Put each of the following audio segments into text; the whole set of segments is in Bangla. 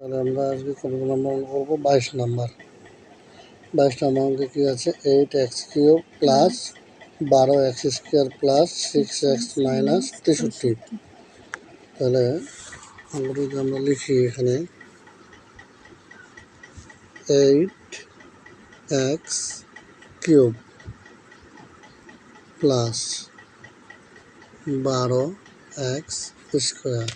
তাহলে আমরা আজকে কত নম্বর করব? বাইশ নাম্বার বাইশ নম্বর অঙ্কে কী আছে? এইট এক্স কিউব প্লাস বারো x square plus six x minus তেষট্টি। তাহলে অঙ্কটি যদি আমরা লিখি এখানে এইট এক্স কিউব প্লাস বারো x square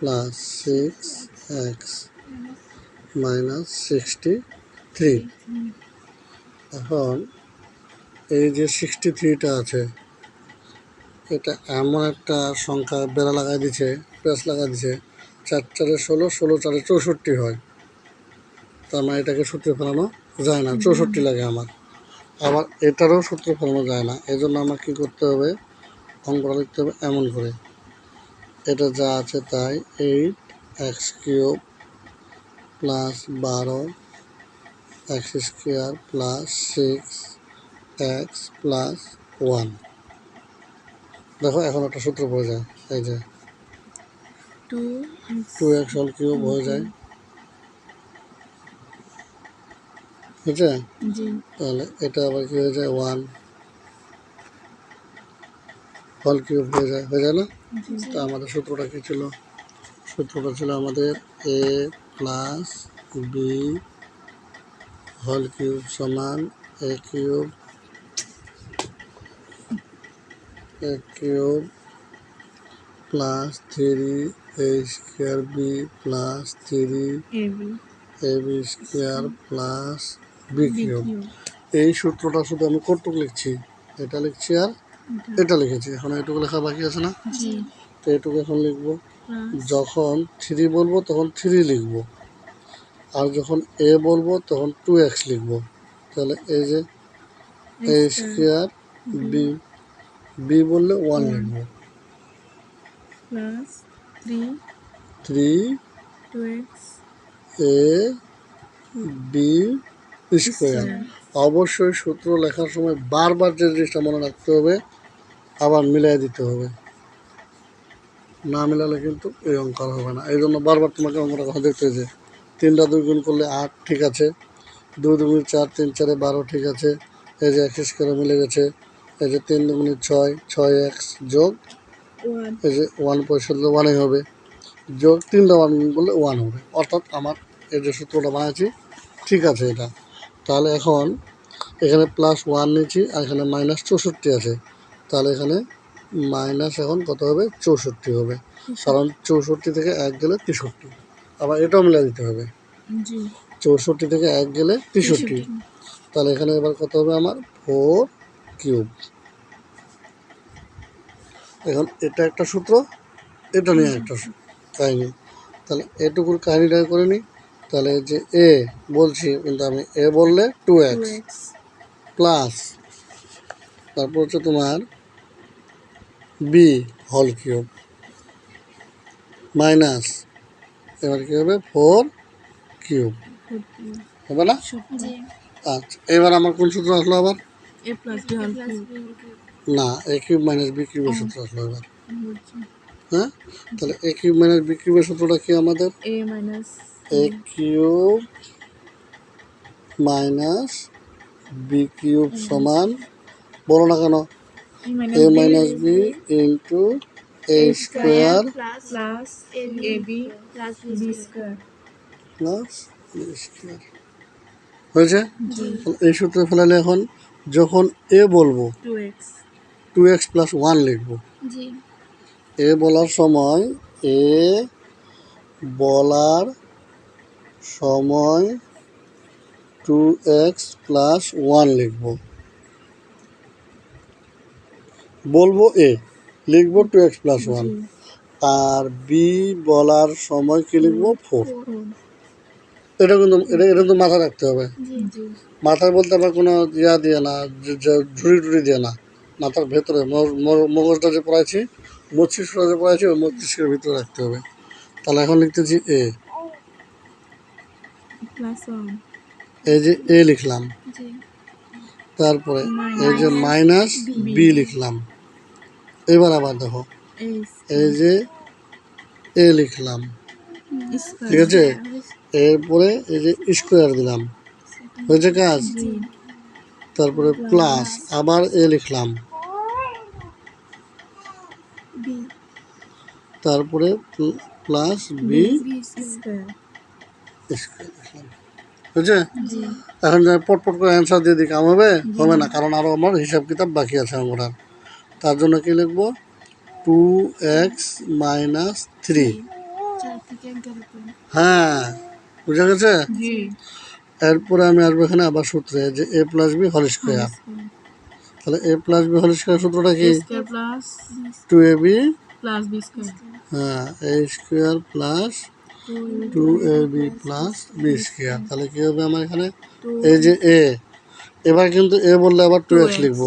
plus six x minus sixty three এখন এই যে সিক্সটি থ্রিটা আছে, এটা এমন একটা সংখ্যা বেড়া লাগাই দিছে প্রেস লাগাই দিছে, চার চারে ষোলো ষোলো চারে চৌষট্টি হয়। তার মানে এটাকে সূত্রে ফেলানো যায় না, চৌষট্টি লাগে আমার। আবার এটারও সূত্রে ফেলানো যায় না এই জন্য আমার কী করতে হবে, অঙ্কটা লিখতে হবে এমন করে। এটা যা আছে তাই এইট এক্স কিউব প্লাস বারো x square plus six x plus one. দেখো এখন একটা সূত্র পড়ে যায় এই যে টু এক্স হল কিউব হয়ে যায়। বুঝছে তাহলে এটা আবার কি হয়ে যায়? ওয়ান। হল কিউব হয়ে যায় হয়ে যায় না? তা আমাদের সূত্রটা কী ছিল? সূত্রটা ছিল আমাদের এ প্লাস বি হল কিউব সমান a cube a cube plus three a square b plus three a b. Square plus b cube. এই সূত্রটা শুধু আমি কটুক লিখছি এটা লিখছি আর এটা লিখেছি এখন এটুকু লেখা বাকি আছে না? তো এটুকু এখন লিখব। প্লাস যখন থ্রি বলব তখন থ্রি লিখব। আর যখন এ বলব তখন টু এক্স লিখব। তাহলে এই যে এ স্কোয়ার বি বি বললে ওয়ান লিখব। থ্রি এ বি স্কোয়ার অবশ্যই সূত্র লেখার সময় বারবার যে জিনিসটা মনে রাখতে হবে আবার মিলাই দিতে হবে। না মিলালে কিন্তু এই অঙ্ক হবে না। এই জন্য বারবার তোমাকে অঙ্কটা কথা দেখতে হয়েছে। তিনটা দুই গুণ করলে আট ঠিক আছে। দুই দুগুণ চার তিন চারে বারো ঠিক আছে। এই যে এক্স স্কোয়ারে মিলে গেছে। এই যে তিন দুগুণে ছয় ছয় এক্স যোগ এই যে ওয়ান পয়সা ওয়ানই হবে। যোগ তিনটা ওয়ান গুণ করলে ওয়ান হবে। অর্থাৎ আমার এই যে সূত্রটা বানাচ্ছি ঠিক আছে এটা। তাহলে এখন এখানে প্লাস ওয়ান নিচ্ছি আর এখানে মাইনাস চৌষট্টি আছে। তাহলে এখানে মাইনাস এখন কত হবে? চৌষট্টি হবে। কারণ চৌষট্টি থেকে এক গেলে তেষট্টি। আবার এটাও মিলে দিতে হবে। চৌষট্টি থেকে এক গেলে তেষট্টি। তাহলে এখানে এবার কত হবে আমার? Four cube. এখন এটা একটা সূত্র এটা নিয়ে একটা কাহিনি তাহলে এটুকুর কাহিনিটা করে নিই তাহলে যে এ বলছি কিন্তু আমি এ বললে টু এক্স প্লাস তারপর হচ্ছে তোমার বি হল কিউব মাইনাস এবার কী হবে? ফোর কিউব হবে না? আচ্ছা এবার আমার কোন সূত্র আসলো আবার? না এ কিউব মাইনাস বি কিউবের সূত্র আসলো এবার। হ্যাঁ? তাহলে এ কিউব মাইনাস বি কিউবের সূত্রটা কি আমাদের? A minus a cube minus b cube সমান বলো না কেন? A minus b into a square plus a b plus b square. Plus b square. হয়েছে? এই সূত্রে ফেলালে এখন যখন এ বলব টু এক্স প্লাস ওয়ান লিখব। জি। এ বলার সময় এ বলার সময় টু এক্স প্লাস ওয়ান লিখব। বলব এ লিখব টু এক্স প্লাস ওয়ান আর বি বলার সময় কি লিখব? ফোর এটা কিন্তু এটা এটা কিন্তু মাথা রাখতে হবে। মাথায় বলতে আবার কোনো ইয়া দিয়ে না ঝুড়ি টুড়ি দিয়ে না। মাথার ভেতরে মগজটা যে পড়াইছি মস্তিষ্কটা যে পড়াইছি ওই মস্তিষ্কের ভিতরে রাখতে হবে। তাহলে এখন লিখতেছি এ। এই যে এ লিখলাম। তারপরে এই যে মাইনাস? বি। লিখলাম। এবার আবার দেখো। এই যে এ লিখলাম। ঠিক আছে? এরপরে এই যে স্কোয়ার দিলাম। হয়েছে কাজ? তারপরে প্লাস আবার এ লিখলাম। তারপরে প্লাস বি স্কোয়ার। বুঝছে? এখন পটপট করে অ্যান্সার দিয়ে দিই কাম হবে হবে না কারণ আরও আমার হিসাব কিতাব বাকি আছে অঙ্কটার তার জন্য কি লিখব? টু এক্স মাইনাস থ্রি হ্যাঁ বুঝা গেছে? এরপরে আমি আসব এখানে আবার সূত্রে যে a plus b whole square তাহলে a plus b whole square সূত্রটা কি? টু এ বি হ্যাঁ a square plus two a b plus b square তাহলে কী হবে আমার এখানে? এই যে এ এবার কিন্তু এ বললে আবার টু এক্স লিখব।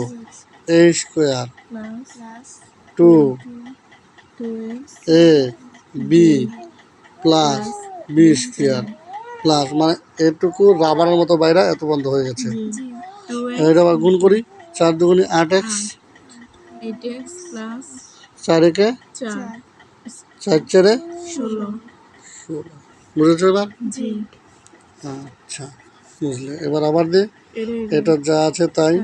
A square two a b plus b square plus মানে এটুকু রাবারের মতো বাইরে এত বন্ধ হয়ে গেছে। এটা আবার গুণ করি। চার দুগুণি আট এক্স চার একে চার। চার চারে ষোলো। বুঝেছ এবার? আচ্ছা বুঝলে। এবার আবার দে। এটা যা আছে তাই।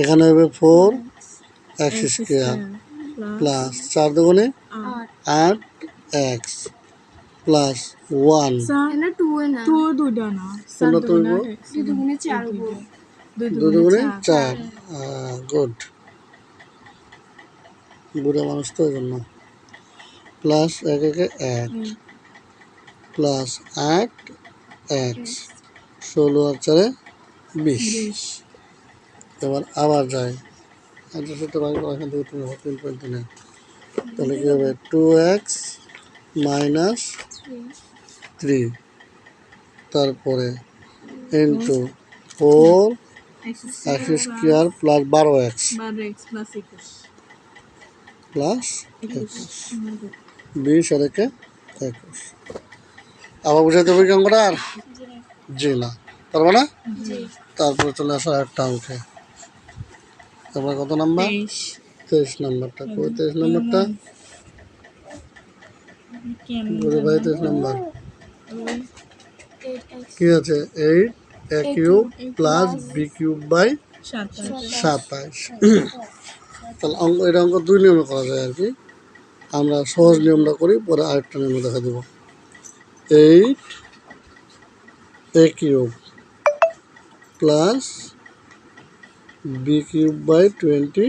এখানে হবে ফোর এক্স স্কোয়ার প্লাস চার দুগুণে আট। এক্স প্লাস ওয়ান দুগুণে চার। গুড বুড়ো মানুষ তো জন্য প্লাস এক একে এক। প্লাস আট এক্স ষোলো আর চারে বিশ। এবার আবার যায়। আচ্ছা সেটা এখান থেকে তুমি তিন পয়েন্ট তিনে তাহলে কী হবে? টু এক্স মাইনাস থ্রি তারপরে into four x square plus বারো এক্স প্লাস একুশ বিশ আর একে একুশ আবার বুঝাইতে হবে কি অঙ্কটা? আর জি না পারব না তারপরে চলে আসো একটা অঙ্কে। তারপরে কত নাম্বার? তেইশ। নাম্বারটা। কই তেইশ নাম্বারটা? ভাই তেইশ নাম্বার? কি আছে? Eight a cube plus b cube by সাতাশ সাতাইশ। তাহলে অঙ্ক এটা অঙ্ক দুই নিয়মে করা যায় আর কি। আমরা সহজ নিয়মটা করি, পরে আরেকটা নিয়ম দেখা দেব। Eight, a cube plus b cube by twenty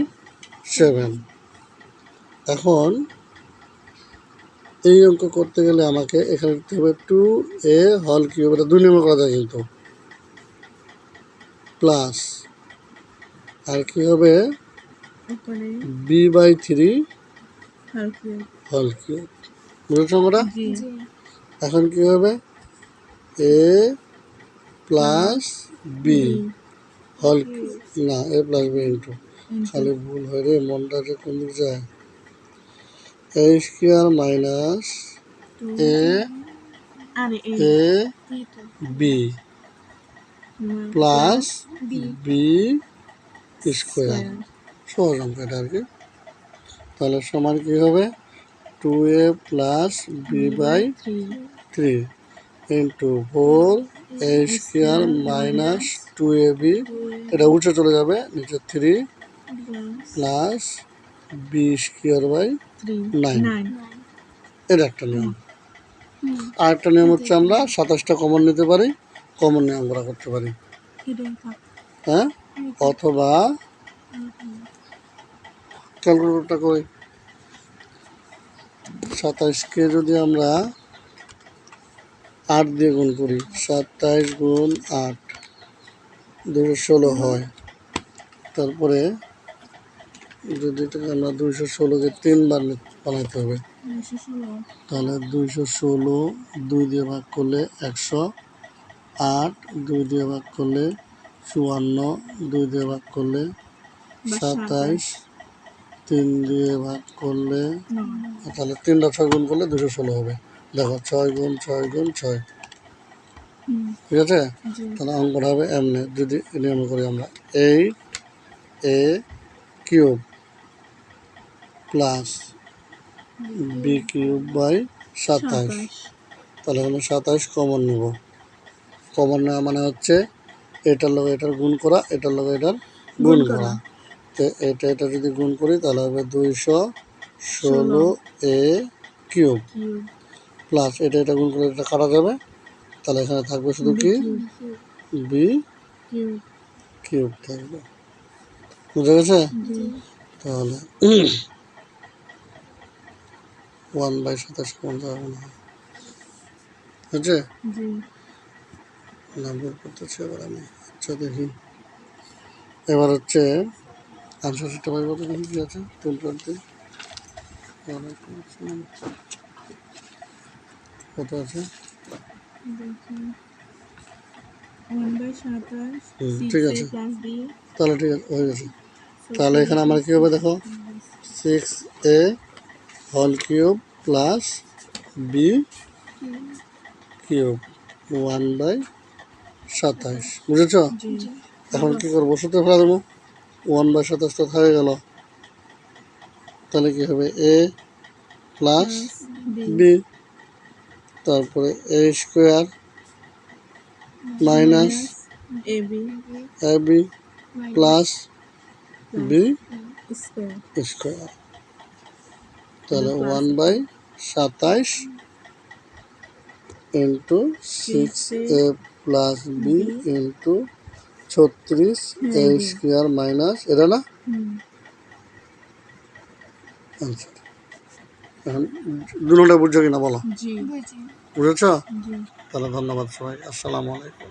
seven. এখন এই অঙ্ক করতে গেলে আমাকে এখানে লিখতে হবে টু এ হল কিউব, এটা দুই নিয়মে করা যায় কিন্তু। প্লাস আর কি হবে? বি বাই থ্রি হল কিউব বুঝেছ আমরা এখন কি হবে? এ প্লাস বি হল না এ প্লাস বি ইন্টু খালি ভুল হয় রে মনটা যে কোন দিক যায়। A square minus a a b plus b square সহজ অঙ্ক এটা আর কি। তাহলে সমান কি হবে? Two a plus b by three into four a square minus two a b এটা উঠে চলে যাবে নিচে three plus b square by nine nine এটা একটা নিয়ম। আর একটা নিয়ম হচ্ছে আমরা সাতাশটা কমন নিতে পারি কমন নিয়ম আমরা করতে পারি। হ্যাঁ? অথবা ক্যালকুলেটরটা করি সাতাশকে যদি আমরা আট দিয়ে গুণ করি সাতাইশ গুণ আট দুশো ষোলো হয়। তারপরে যদি এটাকে আমরা দুইশো ষোলোকে তিনবার বানাইতে হবে তাহলে দুইশো ষোলো দুই দিয়ে ভাগ করলে একশো আট দুই দিয়ে ভাগ করলে চুয়ান্ন দুই দিয়ে ভাগ করলে সাতাইশ তিন দিয়ে ভাগ করলে তাহলে তিনটা ছয় গুণ করলে দুশো ষোলো হবে। দেখো ছয় গুণ ছয় গুণ ছয়। ঠিক আছে? তাহলে অঙ্কটা হবে এমনি। যদি নিয়ম করি আমরা eight a cube plus b cube by সাতাশ তাহলে এখানে সাতাশ কমন নেব। কমন নেওয়া মানে হচ্ছে এটার লগে এটার গুণ করা এটার লগে এটার গুণ করা। এটা এটা যদি গুণ করি তাহলে হবে দুইশো ষোলো এ কিউব। প্লাস এটা এটা গুণ করে এটা কাটা যাবে। তাহলে এখানে থাকবে শুধু কি? B cube. থাকবে। বুঝে গেছে? তাহলে ওয়ান বাই সাতাশ কমন যাবে না। হয়েছে নাম্বার করতেছি এবার আমি। আচ্ছা দেখি। এবার হচ্ছে আনসার সিটটা বাইর করতে দেখি কি আছে করতে কত আছে? ঠিক আছে। তাহলে ঠিক আছে হয়ে গেছে। তাহলে এখানে আমার কী হবে দেখো? সিক্স এ হল cube plus b cube one by সাতাইশ বুঝেছ? এখন কি করব? সূত্রে ফেলা দেবো। ওয়ান বাই সাতাশ তো থাকে গেল তাহলে কি হবে? এ প্লাস বি তারপরে a square minus a b plus b square square তাহলে ওয়ান বাই সাতাইশ into six a plus b into ছত্রিশ এ স্কোয়ার মাইনাস এটা না? এখন দুটা বুঝছ কিনা বলো? জি। বুঝেছ। তাহলে ধন্যবাদ সবাই। আসসালামু আলাইকুম।